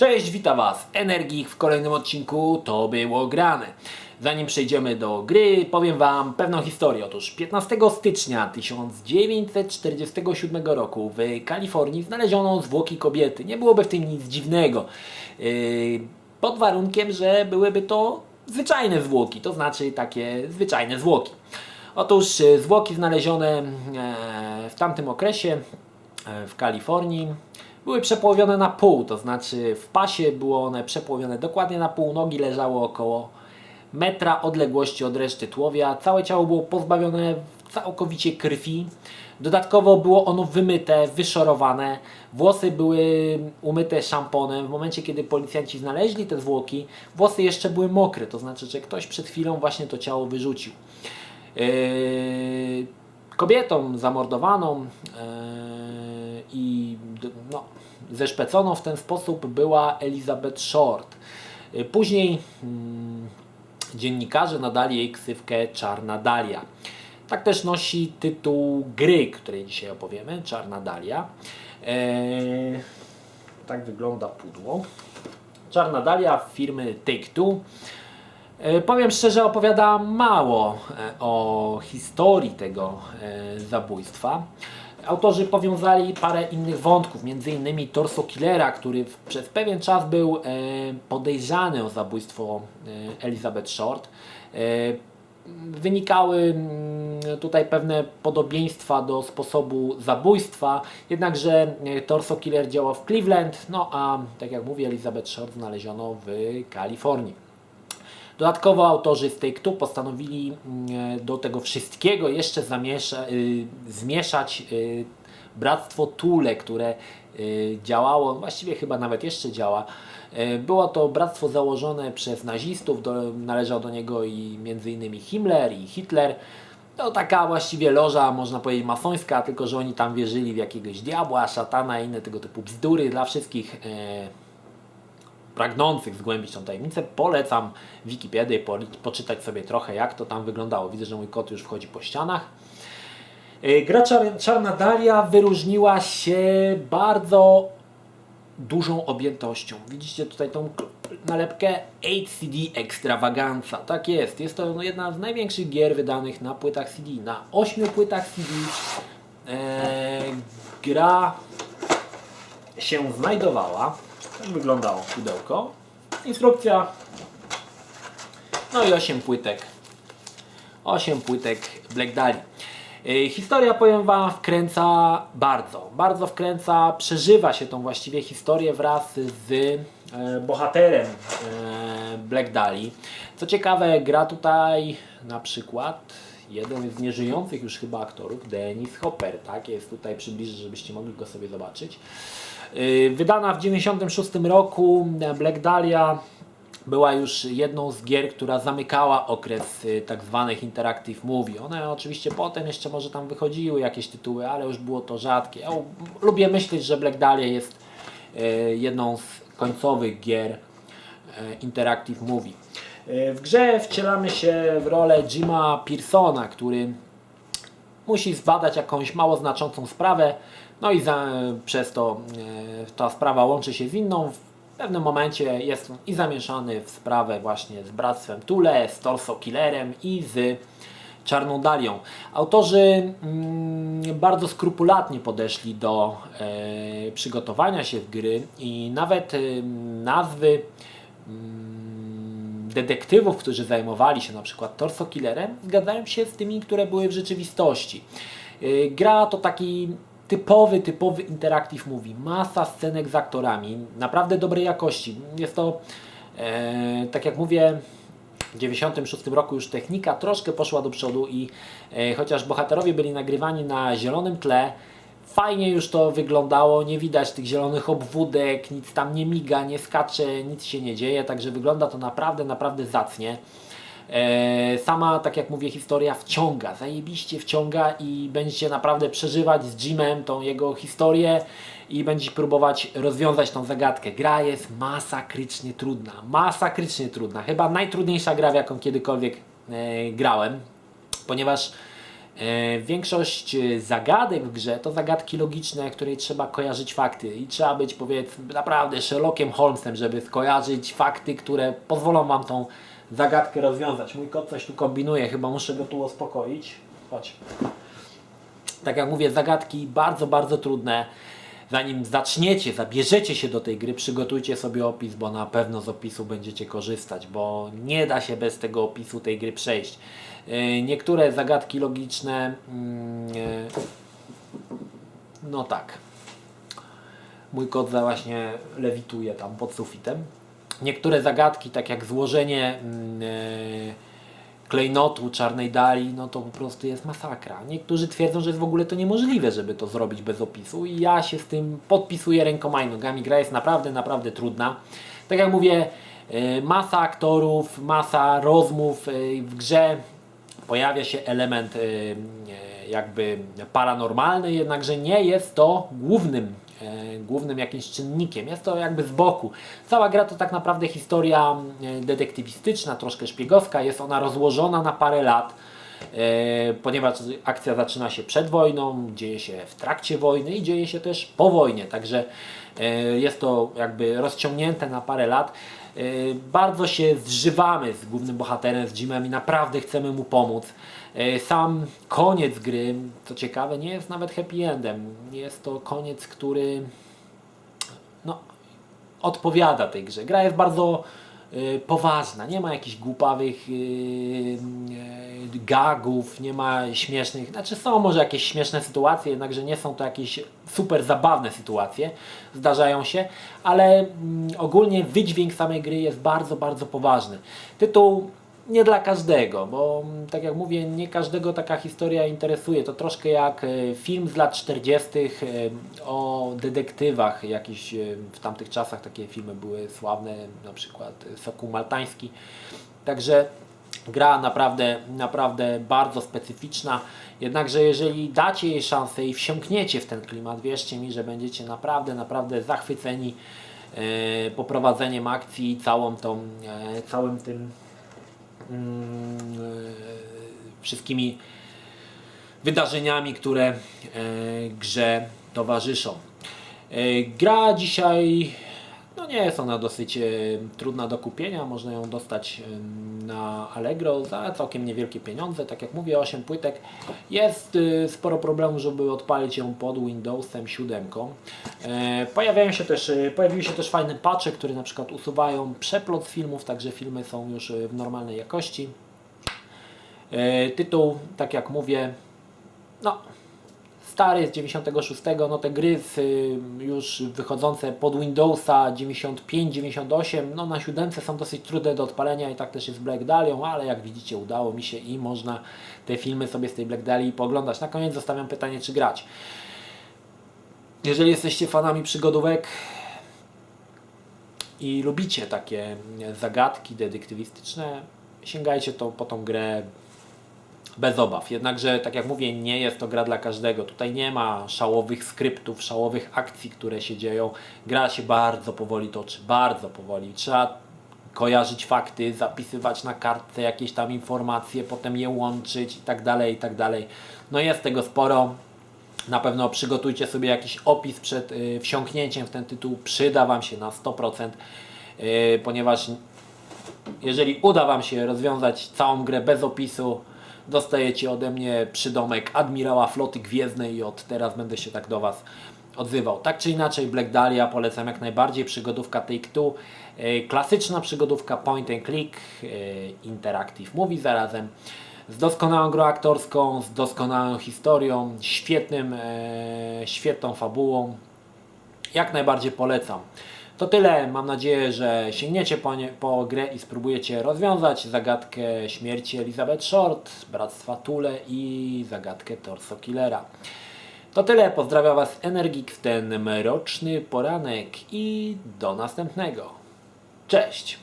Cześć, witam Was, Energik w kolejnym odcinku To Było Grane. Zanim przejdziemy do gry, powiem Wam pewną historię. Otóż 15 stycznia 1947 roku w Kalifornii znaleziono zwłoki kobiety. Nie byłoby w tym nic dziwnego. Yy, Pod warunkiem, że byłyby to zwyczajne zwłoki, to znaczy takie zwyczajne zwłoki. Otóż e, zwłoki znalezione e, w tamtym okresie w Kalifornii były przepołowione na pół, to znaczy w pasie było one przepołowione dokładnie na pół, nogi leżały około metra odległości od reszty tułowia, całe ciało było pozbawione całkowicie krwi, dodatkowo było ono wymyte, wyszorowane, włosy były umyte szamponem, w momencie kiedy policjanci znaleźli te zwłoki, włosy jeszcze były mokre, to znaczy, że ktoś przed chwilą właśnie to ciało wyrzucił. Yy, kobietą zamordowaną yy, i no, zeszpeconą w ten sposób była Elizabeth Short. Yy, Później mm, dziennikarze nadali jej ksywkę Czarna Dalia. Tak też nosi tytuł gry, której dzisiaj opowiemy, Czarna Dalia. Yy, tak wygląda pudło. Czarna Dalia firmy Take-Two. E, Powiem szczerze, opowiada mało e, o historii tego e, zabójstwa. Autorzy powiązali parę innych wątków, m.in. Torso Killera, który przez pewien czas był e, podejrzany o zabójstwo e, Elizabeth Short. E, Wynikały mm, tutaj pewne podobieństwa do sposobu zabójstwa, jednakże Torso Killer działał w Cleveland, no a tak jak mówię, Elizabeth Short znaleziono w Kalifornii. Dodatkowo autorzy z Take-Two postanowili mm, do tego wszystkiego jeszcze zamiesza, y, zmieszać y, bractwo Tule, które y, działało, właściwie chyba nawet jeszcze działa. Y, Było to bractwo założone przez nazistów, do, należał do niego i m.in. Himmler i Hitler. To taka właściwie loża, można powiedzieć masońska, tylko że oni tam wierzyli w jakiegoś diabła, szatana i inne tego typu bzdury dla wszystkich e, pragnących zgłębić tą tajemnicę, polecam Wikipedię, poli- poczytać sobie trochę jak to tam wyglądało. Widzę, że mój kot już wchodzi po ścianach. Yy, Gra Czar- Czarna Daria wyróżniła się bardzo dużą objętością. Widzicie tutaj tą nalepkę HCD Extravaganza. Tak jest. Jest to no, jedna z największych gier wydanych na płytach CD. Na 8 płytach CD e, gra się znajdowała. Tak wyglądało pudełko. Instrukcja. No i 8 płytek. 8 płytek Black Dali. Yy, Historia, powiem Wam, wkręca bardzo. Bardzo wkręca, przeżywa się tą właściwie historię wraz z e, bohaterem e, Black Dali. Co ciekawe, gra tutaj na przykład jeden z nieżyjących już chyba aktorów, Dennis Hopper, tak? Jest tutaj przybliżę, żebyście mogli go sobie zobaczyć. Yy, Wydana w 1996 roku Black Dahlia była już jedną z gier, która zamykała okres y, tak zwanych interactive movie. One oczywiście potem jeszcze może tam wychodziły jakieś tytuły, ale już było to rzadkie. Ja lubię myśleć, że Black Dahlia jest y, jedną z końcowych gier y, interactive movie. Y, W grze wcielamy się w rolę Jima Pearsona, który musi zbadać jakąś mało znaczącą sprawę, no i za, przez to e, ta sprawa łączy się z inną. W pewnym momencie jest on i zamieszany w sprawę właśnie z Bractwem Tule, z Torso Killerem i z Czarną Dalią. Autorzy mm, bardzo skrupulatnie podeszli do e, przygotowania się w gry i nawet e, nazwy mm, detektywów, którzy zajmowali się na przykład Torso Killerem, zgadzają się z tymi, które były w rzeczywistości. Gra to taki typowy, typowy interactive movie. Masa scenek z aktorami, naprawdę dobrej jakości. Jest to, e, tak jak mówię, w 96 roku już technika troszkę poszła do przodu i e, chociaż bohaterowie byli nagrywani na zielonym tle, fajnie już to wyglądało, nie widać tych zielonych obwódek, nic tam nie miga, nie skacze, nic się nie dzieje, także wygląda to naprawdę, naprawdę zacnie. E, Sama, tak jak mówię, historia wciąga, zajebiście wciąga i będziecie naprawdę przeżywać z Jimem tą jego historię i będziecie próbować rozwiązać tą zagadkę. Gra jest masakrycznie trudna, masakrycznie trudna. Chyba najtrudniejsza gra, w jaką kiedykolwiek e, grałem, ponieważ E, Większość zagadek w grze to zagadki logiczne, której trzeba kojarzyć fakty i trzeba być powiedzmy naprawdę Sherlockiem Holmesem, żeby skojarzyć fakty, które pozwolą Wam tą zagadkę rozwiązać. Mój kot coś tu kombinuje, chyba muszę go tu uspokoić. Chodź. Tak jak mówię, zagadki bardzo, bardzo trudne. Zanim zaczniecie, zabierzecie się do tej gry, przygotujcie sobie opis, bo na pewno z opisu będziecie korzystać, bo nie da się bez tego opisu tej gry przejść. Yy, Niektóre zagadki logiczne, mm, yy, no tak. Mój kot właśnie lewituje tam pod sufitem. Niektóre zagadki, tak jak złożenie mm, yy, klejnotu czarnej dali, no to po prostu jest masakra. Niektórzy twierdzą, że jest w ogóle to niemożliwe, żeby to zrobić bez opisu i ja się z tym podpisuję rękoma i nogami. Gra jest naprawdę, naprawdę trudna. Tak jak mówię, yy, masa aktorów, masa rozmów yy, w grze. Pojawia się element jakby paranormalny, jednakże nie jest to głównym e, głównym jakimś czynnikiem. Jest to jakby z boku. Cała gra to tak naprawdę historia e, detektywistyczna, troszkę szpiegowska. Jest ona rozłożona na parę lat, e, ponieważ akcja zaczyna się przed wojną, dzieje się w trakcie wojny i dzieje się też po wojnie. Także e, jest to jakby rozciągnięte na parę lat. E, Bardzo się zżywamy z głównym bohaterem, z Jimem i naprawdę chcemy mu pomóc. E, Sam koniec gry, co ciekawe, nie jest nawet happy endem. Jest to koniec, który no, odpowiada tej grze. Gra jest bardzo poważna, nie ma jakichś głupawych y, y, gagów, nie ma śmiesznych, znaczy są może jakieś śmieszne sytuacje, jednakże nie są to jakieś super zabawne sytuacje, zdarzają się, ale mm, ogólnie wydźwięk samej gry jest bardzo, bardzo poważny. Tytuł nie dla każdego, bo mm, tak jak mówię, nie każdego taka historia interesuje. To troszkę jak e, film z lat 40. e, o detektywach. Jakieś e, w tamtych czasach takie filmy były sławne, na przykład Sokół Maltański. Także gra naprawdę, naprawdę bardzo specyficzna. Jednakże jeżeli dacie jej szansę i wsiąkniecie w ten klimat, wierzcie mi, że będziecie naprawdę, naprawdę zachwyceni poprowadzeniem akcji i całą tą, całym tym wszystkimi wydarzeniami, które e, grze towarzyszą. E, Gra dzisiaj nie jest ona dosyć e, trudna do kupienia, można ją dostać e, na Allegro za całkiem niewielkie pieniądze, tak jak mówię 8 płytek. Jest e, sporo problemów, żeby odpalić ją pod Windowsem 7. E, Pojawiają się też, pojawiły się też fajne patche, które na przykład usuwają przeplot filmów, także filmy są już w normalnej jakości. Tytuł, tak jak mówię, no stary z 96, no te gry z, już wychodzące pod Windowsa 95-98, no na siódemce są dosyć trudne do odpalenia i tak też jest Black Dahlią, ale jak widzicie udało mi się i można te filmy sobie z tej Black Dahlia pooglądać. Na koniec zostawiam pytanie, czy grać. Jeżeli jesteście fanami przygodówek i lubicie takie zagadki detektywistyczne, sięgajcie to po tą grę bez obaw. Jednakże, tak jak mówię, nie jest to gra dla każdego. Tutaj nie ma szałowych skryptów, szałowych akcji, które się dzieją. Gra się bardzo powoli toczy, bardzo powoli. Trzeba kojarzyć fakty, zapisywać na kartce jakieś tam informacje, potem je łączyć i tak dalej, i tak dalej. No jest tego sporo. Na pewno przygotujcie sobie jakiś opis przed y, wsiąknięciem w ten tytuł. Przyda Wam się na 100%, y, ponieważ jeżeli uda Wam się rozwiązać całą grę bez opisu, dostajecie ode mnie przydomek admirała floty gwiezdnej i od teraz będę się tak do Was odzywał. Tak czy inaczej, Black Dahlia polecam jak najbardziej. Przygodówka Take-Two, e, klasyczna przygodówka point and click, e, interactive movie zarazem, z doskonałą grą aktorską, z doskonałą historią, świetnym, e, świetną fabułą. Jak najbardziej polecam. To tyle. Mam nadzieję, że sięgniecie po, nie, po grę i spróbujecie rozwiązać zagadkę śmierci Elizabeth Short, Bractwa Tule i zagadkę Torso Killera. To tyle. Pozdrawiam Was Energik w ten mroczny poranek i do następnego. Cześć!